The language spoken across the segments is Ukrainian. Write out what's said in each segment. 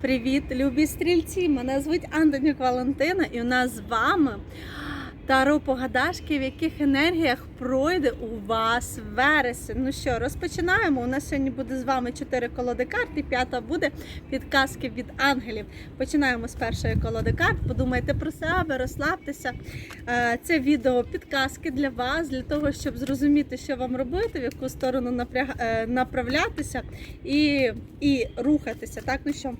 Привіт, любі стрільці! Мене звуть Антонюк Валентина, і у нас з вами таро погадашки, в яких енергіях пройде у вас вересень. Ну що, розпочинаємо. У нас сьогодні буде з вами чотири колоди карт, і п'ята буде підказки від ангелів. Починаємо з першої колоди карт. Подумайте про себе, розслабтеся. Е, Це відео підказки для вас, для того, щоб зрозуміти, що вам робити, в яку сторону е, направлятися і, і рухатися. Так, ну що,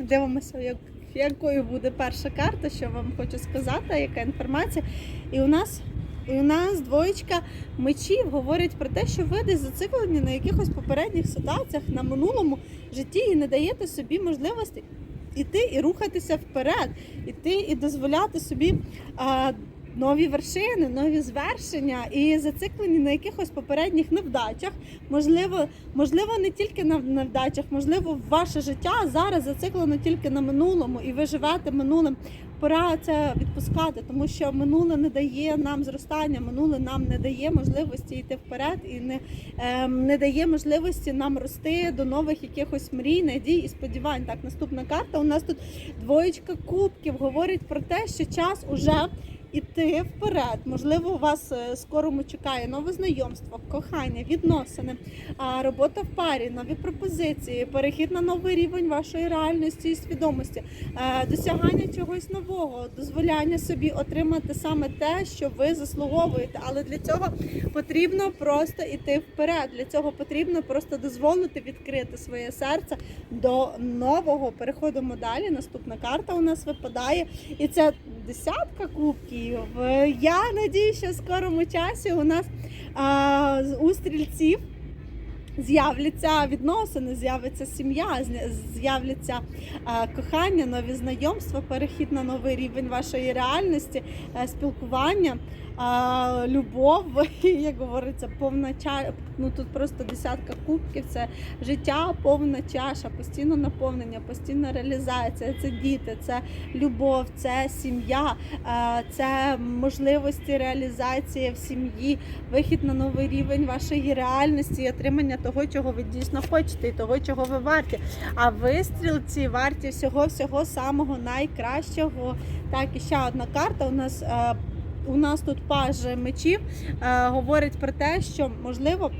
дивимося, як, якою буде перша карта, що вам хочу сказати, яка інформація. І у нас. І у нас двоєчка мечів говорять про те, що ви десь зациклені на якихось попередніх ситуаціях на минулому житті і не даєте собі можливості іти і рухатися вперед, іти і дозволяти собі а, нові вершини, нові звершення і зациклені на якихось попередніх невдачах. Можливо, можливо, не тільки на невдачах, можливо, ваше життя зараз зациклено тільки на минулому, і ви живете минулим. Пора це відпускати, тому що минуле не дає нам зростання, минуле нам не дає можливості йти вперед і не, ем, не дає можливості нам рости до нових якихось мрій, надій і сподівань. Так, наступна карта. У нас тут двоєчка кубків говорить про те, що час уже іти вперед. Можливо, у вас е, скоро чекає нове знайомство, кохання, відносини, робота в парі, нові пропозиції, перехід на новий рівень вашої реальності і свідомості, е, досягання чогось нового, дозволяння собі отримати саме те, що ви заслуговуєте. Але для цього потрібно просто йти вперед. Для цього потрібно просто дозволити відкрити своє серце до нового. Переходимо далі. Наступна карта у нас випадає, і це десятка кубків. Е, Я надію, що в скорому часі у нас а, у стрільців. З'являться відносини, з'явиться сім'я, з'являться кохання, нові знайомства, перехід на новий рівень вашої реальності, е, спілкування, е, любов, як говориться, повна чаша. Ну тут просто десятка кубків. Це життя, повна чаша, постійно наповнення, постійна реалізація. Це діти, це любов, це сім'я, е, це можливості реалізації в сім'ї, вихід на новий рівень вашої реальності і отримання того, чого ви дійсно хочете, і того, чого ви варті. А ви, стрілці, варті всього всього самого найкращого. Так, і ще одна карта у нас. Е, У нас тут паж мечів е, говорить про те, що можливо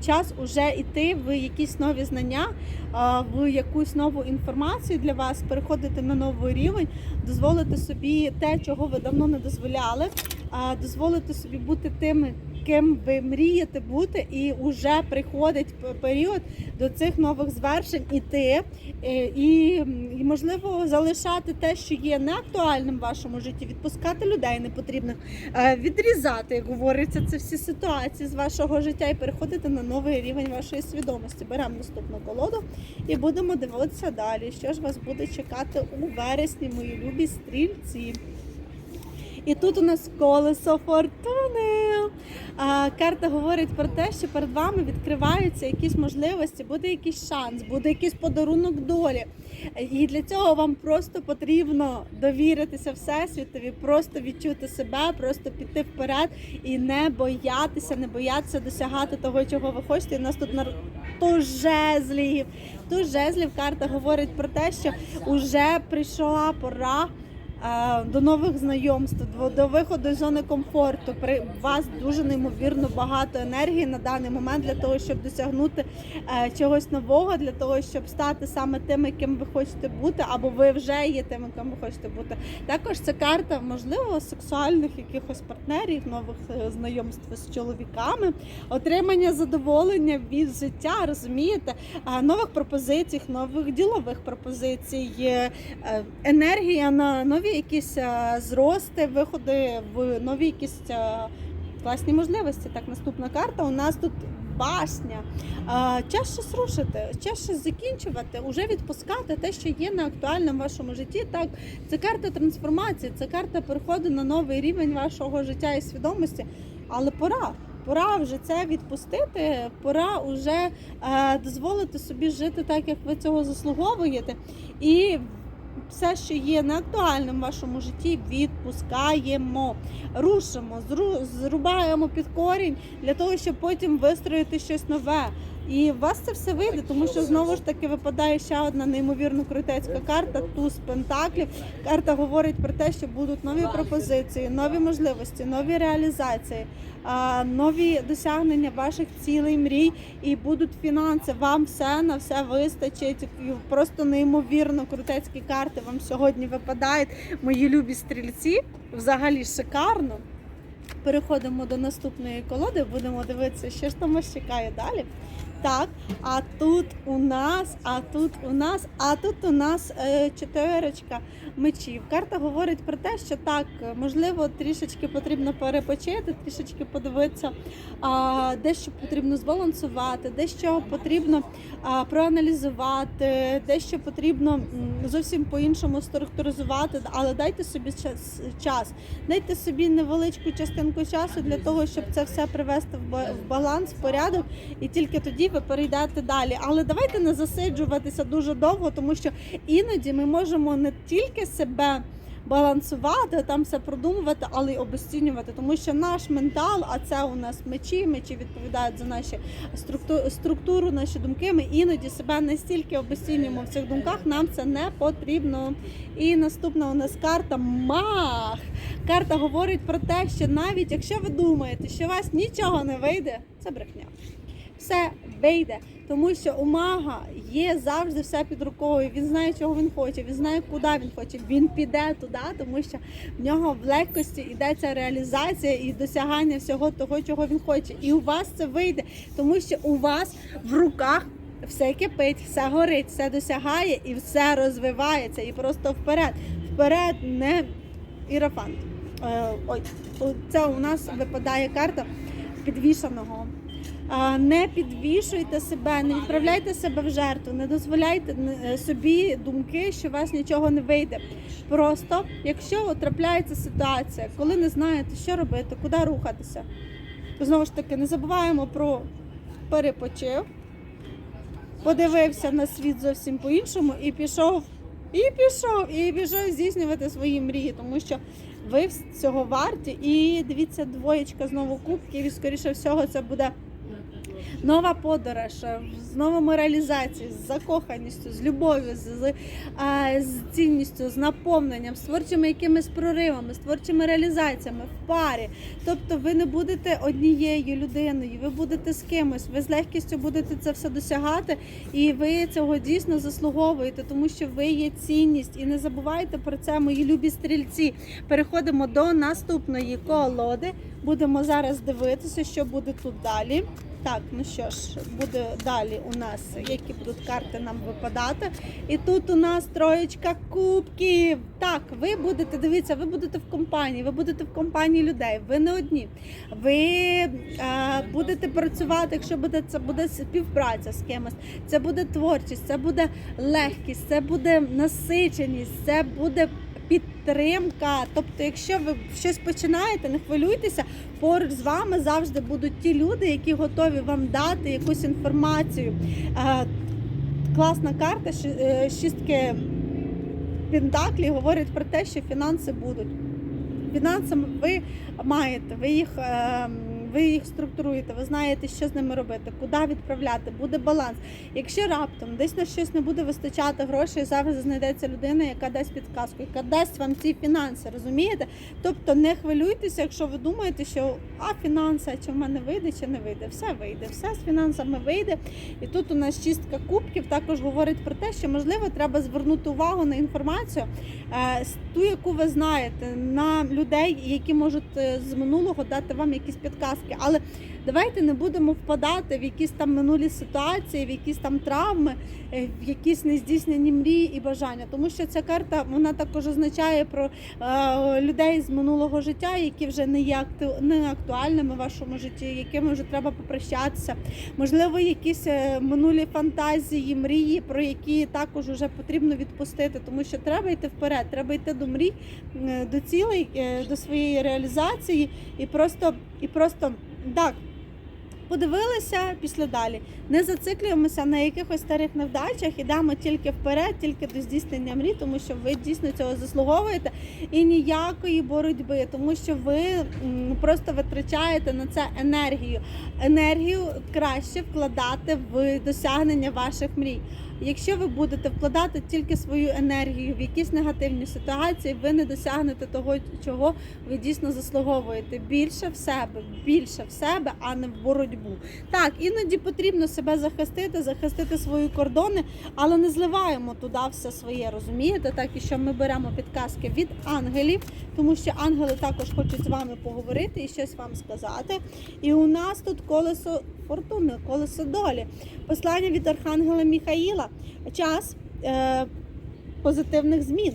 час уже йти в якісь нові знання, е, в якусь нову інформацію для вас, переходити на новий рівень, дозволити собі те, чого ви давно не дозволяли, а дозволити собі бути тими, ким ви мрієте бути, і вже приходить період до цих нових звершень іти, е, і, і можливо залишати те, що є неактуальним в вашому житті, відпускати людей непотрібних, е, відрізати, як говориться, це всі ситуації з вашого життя і переходити на новий рівень вашої свідомості. Беремо наступну колоду і будемо дивитися далі. Що ж вас буде чекати у вересні, мої любі стрільці. І тут у нас колесо фортуни. А, карта говорить про те, що перед вами відкриваються якісь можливості, буде якийсь шанс, буде якийсь подарунок долі. І для цього вам просто потрібно довіритися Всесвітові, просто відчути себе, просто піти вперед і не боятися, не боятися досягати того, чого ви хочете. У нас тут нар... туз жезлів. Жезлів карта говорить про те, що вже прийшла пора до нових знайомств, до- виходу з зони комфорту. При вас дуже неймовірно багато енергії на даний момент для того, щоб досягнути е, чогось нового, для того, щоб стати саме тим, яким ви хочете бути, або ви вже є тим, яким ви хочете бути. Також це карта, можливо, сексуальних якихось партнерів, нових е, знайомств з чоловіками, отримання задоволення від життя, розумієте, нових пропозицій, нових ділових пропозицій, е, енергія на нові якісь е, зрости, виходи в нові якісь е, класні можливості. Так, наступна карта у нас тут. Башня, Е, час щось щось закінчувати, уже відпускати те, що є неактуальним в вашому житті. Так, це карта трансформації, це карта переходу на новий рівень вашого життя і свідомості. Але пора, пора вже це відпустити, пора вже е, дозволити собі жити так, як ви цього заслуговуєте. І все, що є неактуальним в вашому житті, відпускаємо, рушимо, зру- зрубаємо під корінь для того, щоб потім вистроїти щось нове. І у вас це все вийде, тому що знову ж таки випадає ще одна неймовірно крутецька карта туз пентаклів. Карта говорить про те, що будуть нові пропозиції, нові можливості, нові реалізації, нові досягнення ваших цілей, мрій і будуть фінанси. Вам все на все вистачить. Просто неймовірно крутецькі карти вам сьогодні випадають. Мої любі стрільці. Взагалі шикарно. Переходимо до наступної колоди, будемо дивитися, що ж там вас чекає далі. Так, а тут у нас, а тут у нас, а тут у нас е, чотирочка мечів. Карта говорить про те, що так, можливо, трішечки потрібно перепочити, трішечки подивитися, а, дещо потрібно збалансувати, дещо потрібно а, проаналізувати, дещо потрібно зовсім по-іншому структуризувати, але дайте собі час, час. Дайте собі невеличку частинку часу для того, щоб це все привести в баланс, в порядок, і тільки тоді ви перейдете далі. Але давайте не засиджуватися дуже довго, тому що іноді ми можемо не тільки себе. Балансувати, там все продумувати, але й обесцінювати, тому що наш ментал, а це у нас мечі, мечі відповідають за наші структу- структуру, наші думки. Ми іноді себе настільки обесцінюємо в цих думках, нам це не потрібно. І наступна у нас карта Мах. Карта говорить про те, що навіть якщо ви думаєте, що у вас нічого не вийде, це брехня. Все вийде, тому що у мага є завжди все під рукою. Він знає, чого він хоче, він знає, куди він хоче. Він піде туди, тому що в нього в легкості йде ця реалізація і досягання всього того, чого він хоче. І у вас це вийде, тому що у вас в руках. Все кипить, все горить, все досягає і все розвивається. І просто вперед. Вперед не ірафант. Е, ой, це у нас випадає карта підвішаного. Не підвішуйте себе, не відправляйте себе в жертву, не дозволяйте е, собі думки, що у вас нічого не вийде. Просто, якщо трапляється ситуація, коли не знаєте, що робити, куди рухатися, знову ж таки не забуваємо про перепочив, подивився на світ зовсім по-іншому і пішов, і пішов, і пішов здійснювати свої мрії, тому що ви цього варті. І дивіться, двоєчка знову кубків, і скоріше всього це буде. Нова подорож е, з новими реалізаціями, з закоханістю, з любов'ю, з, з, цінністю, з наповненням, з творчими якимись проривами, з творчими реалізаціями в парі. Тобто ви не будете однією людиною, ви будете з кимось, ви з легкістю будете це все досягати, і ви цього дійсно заслуговуєте, тому що ви є цінність. І не забувайте про це, мої любі стрільці. Переходимо до наступної колоди. Будемо зараз дивитися, що буде тут далі. Так, ну що ж, буде далі у нас, які будуть карти нам випадати. І тут у нас троєчка кубків. Так, ви будете, дивіться, ви будете в компанії, ви будете в компанії людей, ви не одні. Ви е, будете працювати, якщо буде це буде співпраця з кимось, це буде творчість, це буде легкість, це буде насиченість, це буде підтримка. Тобто, якщо ви щось починаєте, не хвилюйтеся, поруч з вами завжди будуть ті люди, які готові вам дати якусь інформацію. Е, Класна карта е, шістки Пентаклі говорить про те, що фінанси будуть. Фінансами ви маєте, ви їх, е, ви їх структуруєте, ви знаєте, що з ними робити, куди відправляти, буде баланс. Якщо раптом десь на щось не буде вистачати грошей, завжди знайдеться людина, яка дасть підказку, яка дасть вам ці фінанси, розумієте? Тобто не хвилюйтеся, якщо ви думаєте, що а фінанси, чи в мене вийде, чи не вийде. Все вийде, все з фінансами вийде. І тут у нас чистка кубків також говорить про те, що можливо треба звернути увагу на інформацію, е, ту, яку ви знаєте, на людей, які можуть е, з минулого дати вам якісь підказки. Але давайте не будемо впадати в якісь там минулі ситуації, в якісь там травми, е, в якісь нездійснені мрії і бажання. Тому що ця карта вона також означає про е, людей з минулого життя, які вже не є акту- не актуальними в вашому житті, якими вже треба попрощатися. Можливо, якісь е, минулі фантазії, мрії, про які також вже потрібно відпустити, тому що треба йти вперед, треба йти до мрій, до цілей, е, до своєї реалізації і просто, і просто так. Подивилися після далі. Не зациклюємося на якихось старих невдачах, ідемо тільки вперед, тільки до здійснення мрій, тому що ви дійсно цього заслуговуєте і ніякої боротьби, тому що ви просто витрачаєте на це енергію. Енергію краще вкладати в досягнення ваших мрій. Якщо ви будете вкладати тільки свою енергію в якісь негативні ситуації, ви не досягнете того, чого ви дійсно заслуговуєте. Більше в себе, більше в себе, а не в боротьбу. Так, іноді потрібно себе захистити, захистити свої кордони, але не зливаємо туди все своє, розумієте? Так і що ми беремо підказки від ангелів, тому що ангели також хочуть з вами поговорити і щось вам сказати. І у нас тут колесо фортуни, колесо долі. Послання від Архангела Міхаїла. Час е, позитивних змін.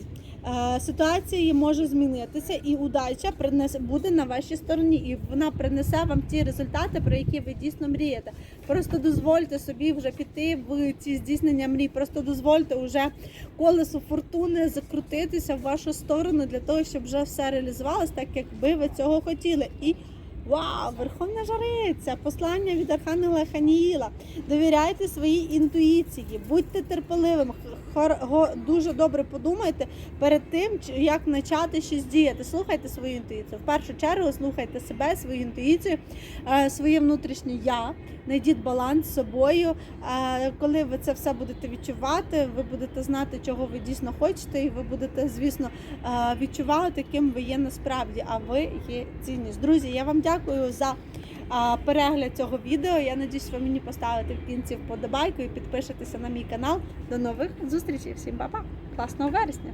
Е, Ситуація може змінитися, і удача принесе буде на вашій стороні, і вона принесе вам ті результати, про які ви дійсно мрієте. Просто дозвольте собі вже піти в ці здійснення мрій. Просто дозвольте вже колесо фортуни закрутитися в вашу сторону для того, щоб вже все реалізувалось так, як би ви цього хотіли. І Вау, Верховна Жариця, послання від Архангела Ханіїла. Довіряйте своїй інтуїції, будьте терпеливими, дуже добре подумайте перед тим, як почати щось діяти. Слухайте свою інтуїцію. В першу чергу слухайте себе, свою інтуїцію, е, своє внутрішнє я. Знайдіть баланс з собою. Е, Коли ви це все будете відчувати, ви будете знати, чого ви дійсно хочете, і ви будете, звісно, е, відчувати, ким ви є насправді, а ви є цінність. Друзі, я вам дякую за перегляд цього відео. Я надіюсь, ви мені поставите в кінці вподобайку і підпишетеся на мій канал. До нових зустрічей. Всім па-па! Класного вересня!